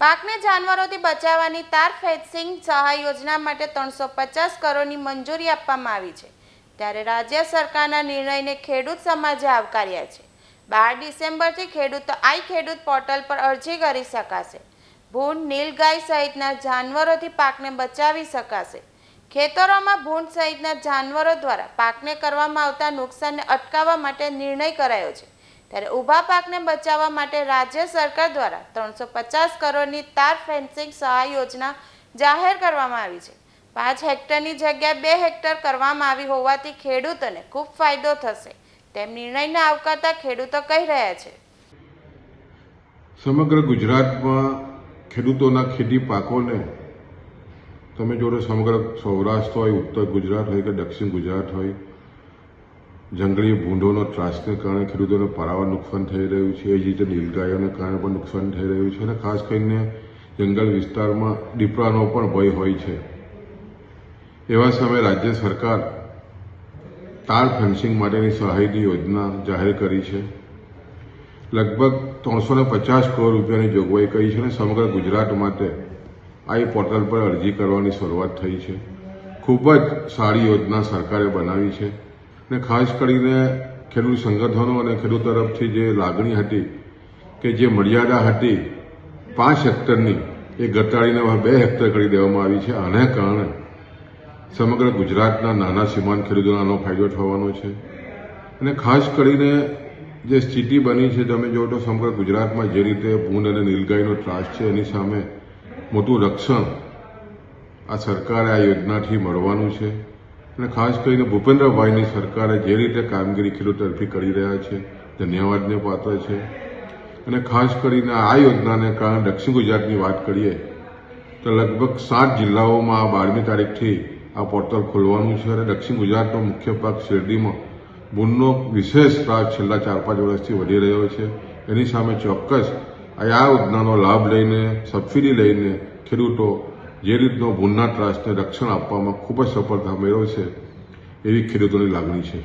પાકને જાનવરોથી બચાવવાની તાર ફેન્સિંગ સહાય યોજના માટે ત્રણસો પચાસ કરોડની મંજૂરી આપવામાં આવી છે. ત્યારે રાજ્ય સરકારના નિર્ણયને ખેડૂત સમાજે આવકાર્યા છે. બાર ડિસેમ્બરથી ખેડૂતો આઈ ખેડૂત પોર્ટલ પર અરજી કરી શકાશે. ભૂંડ નીલગાય સહિતના જાનવરોથી પાકને બચાવી શકાશે. ખેતરોમાં ભૂંડ સહિતના જાનવરો દ્વારા પાકને કરવામાં આવતા નુકસાનને અટકાવવા માટે નિર્ણય કરાયો છે. ત્યારે ઊભા પાકને બચાવવા માટે રાજ્ય સરકાર દ્વારા ત્રણસો પચાસ કરોડની તાર ફેન્સિંગ સહાય યોજના જાહેર કરવામાં આવી છે. પાંચ હેક્ટરની જગ્યાએ બે હેક્ટર કરવામાં આવી હોવાથી ખેડૂતોને ખૂબ ફાયદો થશે. તેમ નિર્ણયને આવકારતા ખેડૂતો કહી રહ્યા છે. સમગ્ર ગુજરાતમાં ખેડૂતોના ખેતી પાકોને તમે જોડે સમગ્ર સૌરાષ્ટ્ર હોય, ઉત્તર ગુજરાત હોય કે દક્ષિણ ગુજરાત હોય જંગલી ભૂંડોનો ત્રાસને કારણે ખેડૂતોને પારાવાર નુકસાન થઈ રહ્યું છે, એ જ રીતે નીલગાયોને કારણે પણ નુકસાન થઈ રહ્યું છે અને ખાસ કરીને જંગલ વિસ્તારમાં દીપડાનો પણ ભય હોય છે. એવા સમયે રાજ્ય સરકાર તાર ફેન્સિંગ માટેની સહાયની યોજના જાહેર કરી છે. લગભગ ત્રણસો પચાસ કરોડ રૂપિયાની જોગવાઈ કરી છે અને સમગ્ર ગુજરાત માટે આ પોર્ટલ પર અરજી કરવાની શરૂઆત થઈ છે. ખૂબ જ સારી યોજના સરકારે બનાવી છે. અને ખાસ કરીને ખેડૂત સંગઠનો અને ખેડૂત તરફથી જે લાગણી હતી કે જે મર્યાદા હતી પાંચ હેક્ટરની, એ ઘટાડીને બે હેક્ટર કરી દેવામાં આવી છે. આને કારણે સમગ્ર ગુજરાતના નાના સીમાંત ખેડૂતોને આનો ફાયદો થવાનો છે. અને ખાસ કરીને જે સ્થિતિ બની છે, તમે જો તો સમગ્ર ગુજરાતમાં જે રીતે ભૂંડ અને નીલગાયનો ત્રાસ છે, એની સામે મોટું રક્ષણ આ સરકારે આ યોજનાથી મળવાનું છે. અને ખાસ કરીને ભૂપેન્દ્રભાઈની સરકારે જે રીતે કામગીરી ખેડૂત તરફી કરી રહ્યા છે, ધન્યવાદને પાત્ર છે. અને ખાસ કરીને આ યોજનાને કારણે દક્ષિણ ગુજરાતની વાત કરીએ, તો લગભગ સાત જિલ્લાઓમાં આ બારમી તારીખથી આ પોર્ટલ ખોલવાનું છે અને દક્ષિણ ગુજરાતનો મુખ્ય પાક શેરડીમાં ભૂનનો વિશેષ ત્રાસ છેલ્લા ચાર પાંચ વર્ષથી વધી રહ્યો છે. એની સામે ચોક્કસ આ યોજનાનો લાભ લઈને, સબસિડી લઈને ખેડૂતો જે રીતનો ભૂલના ત્રાસને રક્ષણ આપવામાં ખૂબ જ સફળતા મેળવશે એવી ખેડૂતોની લાગણી છે.